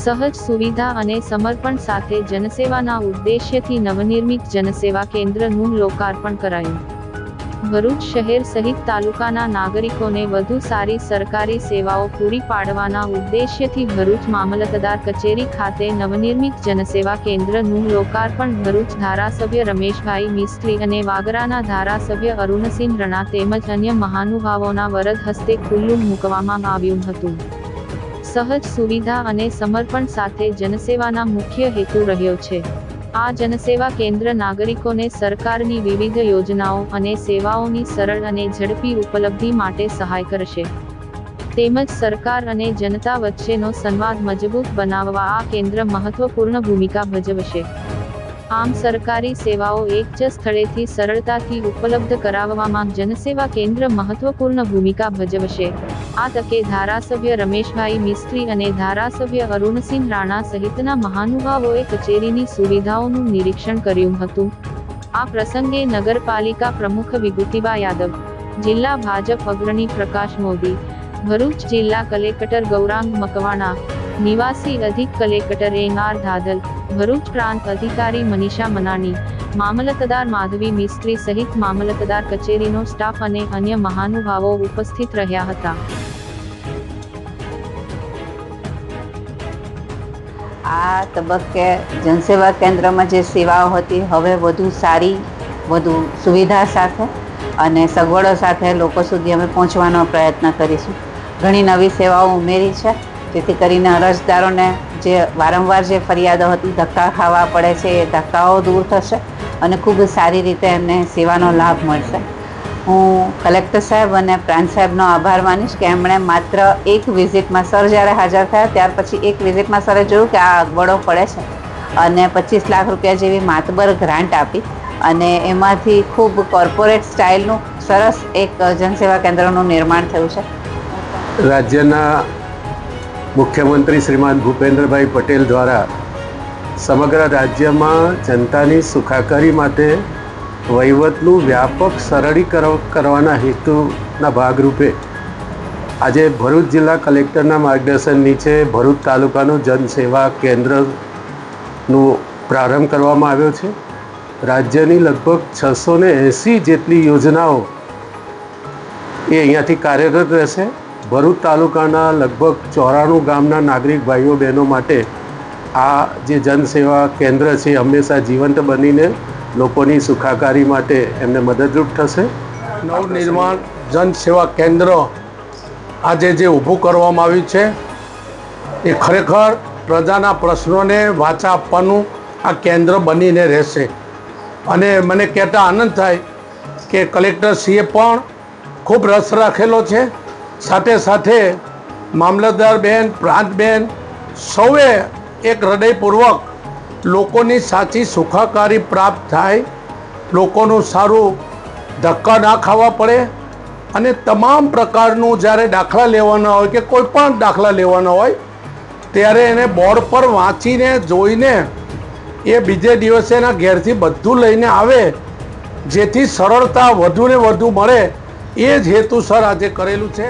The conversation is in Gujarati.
સહજ સુવિધા અને સમર્પણ સાથે જનસેવાના ઉદ્દેશ્યથી નવનિર્મિત જનસેવા કેન્દ્રનું લોકાર્પણ કરાયું. ભરૂચ શહેર સહિત તાલુકાના નાગરિકોને વધુ સારી સરકારી સેવાઓ પૂરી પાડવાના ઉદ્દેશ્યથી ભરૂચ મામલતદાર કચેરી ખાતે નવનિર્મિત જનસેવા કેન્દ્રનું લોકાર્પણ ભરૂચ ધારાસભ્ય રમેશભાઈ મિસ્ત્રી અને વાગરાના ધારાસભ્ય અરુણસિંહ રણા તેમજ અન્ય મહાનુભાવોના વરદ હસ્તે ખુલ્લું મૂકવામાં આવ્યું હતું. સહજ સુવિધા અને સમર્પણ સાથે જનસેવાના મુખ્ય હેતુ રહ્યો છે. આ જનસેવા કેન્દ્ર નાગરિકોને સરકારની વિવિધ યોજનાઓ અને સેવાઓની સરળ અને ઝડપી ઉપલબ્ધિ માટે સહાય કરશે. તેમજ સરકાર અને જનતા વચ્ચેનો સંવાદ મજબૂત બનાવવા આ કેન્દ્ર મહત્વપૂર્ણ ભૂમિકા ભજવશે. આમ સરકારી સેવાઓ એક જ સ્થળેથી સરળતાથી ઉપલબ્ધ કરાવવામાં જનસેવા કેન્દ્ર મહત્વપૂર્ણ ભૂમિકા ભજવશે. આ તકે ધારાસભ્ય રમેશભાઈ મિસ્ત્રી અને ધારાસભ્ય અરુણસિંહ રાણા સહિતના મહાનુભાવોએ કચેરીની સુવિધાઓનું નિરીક્ષણ કર્યું હતું. આ પ્રસંગે નગરપાલિકા પ્રમુખ વિભૂતિબા યાદવ, જિલ્લા ભાજપ અગ્રણી પ્રકાશ મોદી, ભરૂચ જિલ્લા કલેક્ટર ગૌરાંગ મકવાણા, નિવાસી અધિક collector N R Dhadhal Bharuch પ્રાંત અધિકારી મનીષા મનાણી, મામલતદાર માધવી મિસ્ત્રી સહિત મામલતદાર કચેરીનો સ્ટાફ અને અન્ય મહાનુભાવો ઉપસ્થિત રહ્યા હતા. આ તબક્કે જનસેવા કેન્દ્રમાં જે સેવાઓ હતી, હવે વધુ સારી, વધુ સુવિધા સાથે અને સગવડો સાથે લોકો સુધી અમે પહોંચવાનો પ્રયત્ન કરીશું. ઘણી નવી સેવાઓ ઉમેરી છે. જેથી કરીને અરજદારોને જે વારંવાર જે ફરિયાદો હતી, ધક્કા ખાવા પડે છે, એ ધક્કાઓ દૂર થશે અને ખૂબ સારી રીતે એમને સેવાનો લાભ મળશે. હું કલેક્ટર સાહેબ અને પ્રાંત સાહેબનો આભાર માનીશ કે એમણે માત્ર એક વિઝિટમાં, સર જ્યારે હાજર થયા, ત્યાર પછી એક વિઝિટમાં સરે જોયું કે આ અગવડો પડે છે અને પચીસ લાખ રૂપિયા જેવી માતબર ગ્રાન્ટ આપી અને એમાંથી ખૂબ કોર્પોરેટ સ્ટાઇલનું સરસ એક જનસેવા કેન્દ્રનું નિર્માણ થયું છે. રાજ્યના મુખ્યમંત્રી શ્રીમાન ભૂપેન્દ્રભાઈ પટેલ દ્વારા સમગ્ર રાજ્યમાં જનતાની સુખાકારી માટે વહીવટનું વ્યાપક સરળીકરણ કરવાના હેતુના ભાગરૂપે આજે ભરૂચ જિલ્લા કલેક્ટરના માર્ગદર્શન નીચે ભરૂચ તાલુકાનું જનસેવા કેન્દ્રનું પ્રારંભ કરવામાં આવ્યો છે. રાજ્યની લગભગ છસો ને એંસી જેટલી યોજનાઓ એ અહીંયાથી કાર્યરત રહેશે. ભરૂચ તાલુકાના લગભગ ચોરાણું ગામના નાગરિક ભાઈઓ બહેનો માટે આ જે જનસેવા કેન્દ્ર છે, હંમેશા જીવંત બનીને લોકોની સુખાકારી માટે એમને મદદરૂપ થશે. નવનિર્માણ જન સેવા કેન્દ્ર આજે જે ઊભું કરવામાં આવ્યું છે, એ ખરેખર પ્રજાના પ્રશ્નોને વાચા આપવાનું આ કેન્દ્ર બનીને રહેશે. અને મને કહેતા આનંદ થાય કે કલેક્ટરશ્રીએ પણ ખૂબ રસ રાખેલો છે. સાથે સાથે મામલતદાર બેન પ્રાંતબેન સૌએ એક હૃદયપૂર્વક લોકોની સાચી સુખાકારી પ્રાપ્ત થાય, લોકોનું સારું ધક્કા ના ખાવા પડે અને તમામ પ્રકારનું જ્યારે દાખલા લેવાના હોય કે કોઈ પણ દાખલા લેવાના હોય, ત્યારે એને બોર્ડ પર વાંચીને, જોઈને એ બીજે દિવસે એના ઘેરથી બધું લઈને આવે, જેથી સરળતા વધુને વધુ મળે, એ જ હેતુસર આજે કરેલું છે.